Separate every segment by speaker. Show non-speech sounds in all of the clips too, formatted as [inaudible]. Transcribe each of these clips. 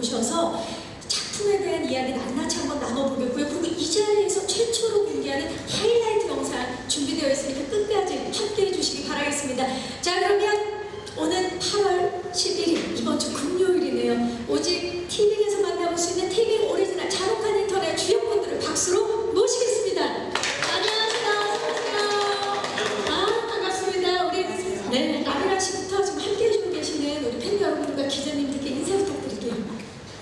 Speaker 1: 모셔서 작품에 대한 이야기 낱낱이 한번 나눠보겠고요. 그리고 이 자리에서 최초로 공개하는 하이라이트 영상 준비되어 있으니까 끝까지 함께 해 주시기 바라겠습니다. 자 그러면 오늘 8월 11일 이번 주 금요일이네요. 오직 티빙에서 만나볼 수 있는 티빙 오리지널 자록한 인터넷 주연분들을 박수로 모시겠습니다. 안녕하세요. 안녕하세요. 아 반갑습니다. 우리 네 나비라 씨부터 지금 함께 해주고 계시는 우리 팬 여러분과 기자님들께 인사 부탁드릴게요.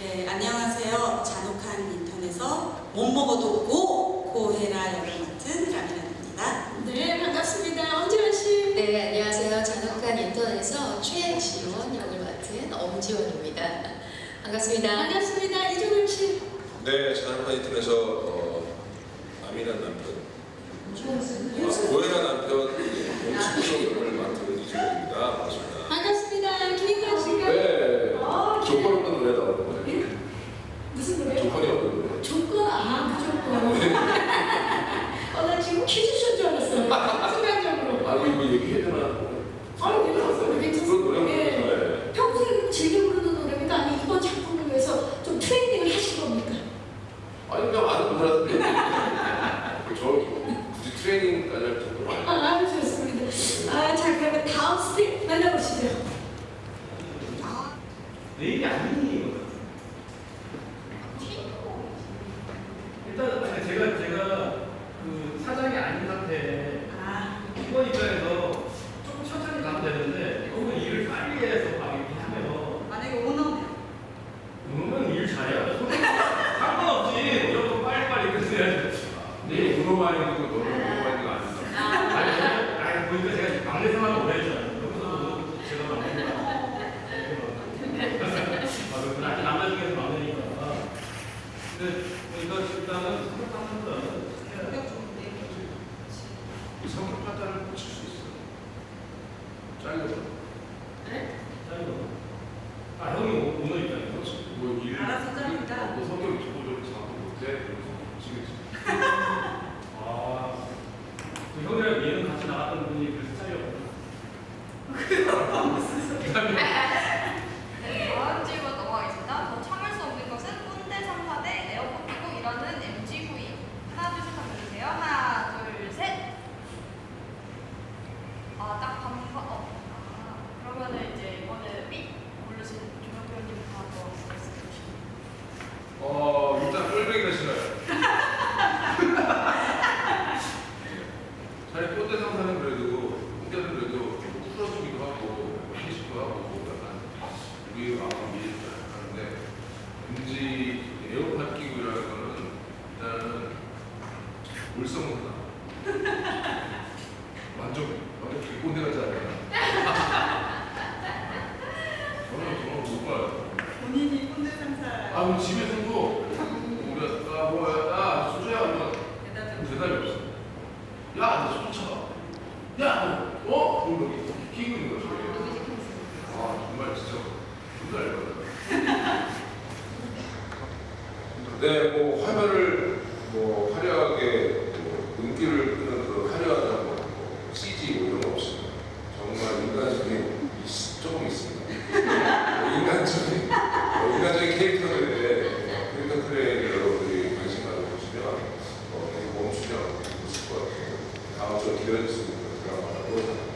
Speaker 2: 네, 안녕하세요. 잔혹한 인터넷에서 못 먹어도 고 고해라 역을 맡은 라미란입니다.
Speaker 1: 네 반갑습니다. 엄지원 씨.
Speaker 3: 네, 안녕하세요. 잔혹한 인터넷에서 최지원 역을 맡은 엄지원입니다. 반갑습니다.
Speaker 1: 반갑습니다. 이종훈 씨.
Speaker 4: 네, 자연파 인터넷에서 어, 아미란 남편, 아, 고해란 남편 용수정 역을 맡은 이준호입니다. 반갑습니다.
Speaker 1: 반갑습니다. 김인관 씨가.
Speaker 4: 네, 아, 조건 없는 노래 나오는 거예요. 네?
Speaker 1: 무슨 노래?
Speaker 4: 조건이 없는 노래.
Speaker 1: 조건 아, 그 조건. [laughs] 어, 나 지금 퀴즈쇼인 줄 알았어요. 순간적으로. 아,
Speaker 4: 이거 얘기해야 되나? 아, 괜찮았어요. 괜찮았어요. 그런 노래 예. 네.
Speaker 5: 평소에 즐겨 부르는
Speaker 1: 노래입니까? 아니면 이번 작품을 위해서 좀 트레이닝을 하신 겁니까?
Speaker 4: 아니, 그냥 아는 노래인데. 저 트레이닝까지 할 정도로 아니에요. 아,
Speaker 1: 아주 좋습니다. 아, 자, 그러면 다음 스텝 만나보시죠.
Speaker 6: 내 일이 아니거든. 일단 아니, 제가 제가 그 사장이 아닌 상태에
Speaker 2: 아,
Speaker 6: 이번 입장에서 조금 천천히 가면 되는데 너무 일을 빨리 해서 막 이렇게 하면 만약에 오너면 그러면 일 잘해야 돼. 상관없지. 무조건 빨리빨리 끝내야지. 네,
Speaker 4: 문어만이고 너는 문어만이가 아니다.
Speaker 6: 아니, 제가- 아니 보니까 제가 막내 생활을 오래 했잖아요. 여기서 제가 막내가. 아, 그렇구나. 남자 중에서 막내니까. 근데 그러니까 일단은 성격상보다는 해야 돼. 능력 좋은데.
Speaker 4: 성격 판단을 고칠 수 있어. 잘려.
Speaker 6: 짜이거. 아 형이 오- 오늘 입장이요? 그렇지.
Speaker 4: 뭐 일. 알아서 잘린다. 뭐 성격이 저보다 자꾸 못해. 그래서 고치겠지.
Speaker 6: 아, 그 형이랑 얘는 같이 나갔던 분이 그래서 짜이였구나.
Speaker 7: 다음 질문 넘어가겠습니다. 더 참을 수 없는 것은 꼰대 상사대 에어컨 끼고 일하는 MG 후임. 하나 둘 셋. 아. 어. 아.
Speaker 4: 어, 꼴뱅이가 싫어요. 자기 꼰대 상사는 그래도, 꼰대는 그래도 풀어주기도 하고, 피시기도 하고, 약간, 우리 마음이 하는데, 왠지 에어팟 끼고 일하는 거는, 일단은, 울성문다. 완전, 완전 개꼰대 같지 않아요? 저는, 저는 못 봐요.
Speaker 8: 본인이 꼰대 상사
Speaker 4: 아, 그럼 집에서도 우리 아 뭐야, 야 수주야, 뭐 대답 좀. 대답이 없어. 야, 너 수주 쳐. 야, 너, 어? 그럼 여기 끼고 있는 거야, 저기. 아, 정말 진짜. 네, 뭐 화면을 뭐 화려하게 뭐 눈길을 끄는 그 화려하다 뭐, 뭐 CG 이런 거 없습니다. 정말 인간적인 조금 있습니다. 뭐 인간적인 뭐 인간적인 캐릭터인데 캐릭터 크레인 여러분들이 관심 가져보시면 어, 되게 멈추면 웃을 것 같아요. 다음 주에 기회를 주시는 드라마라고 생각합니다.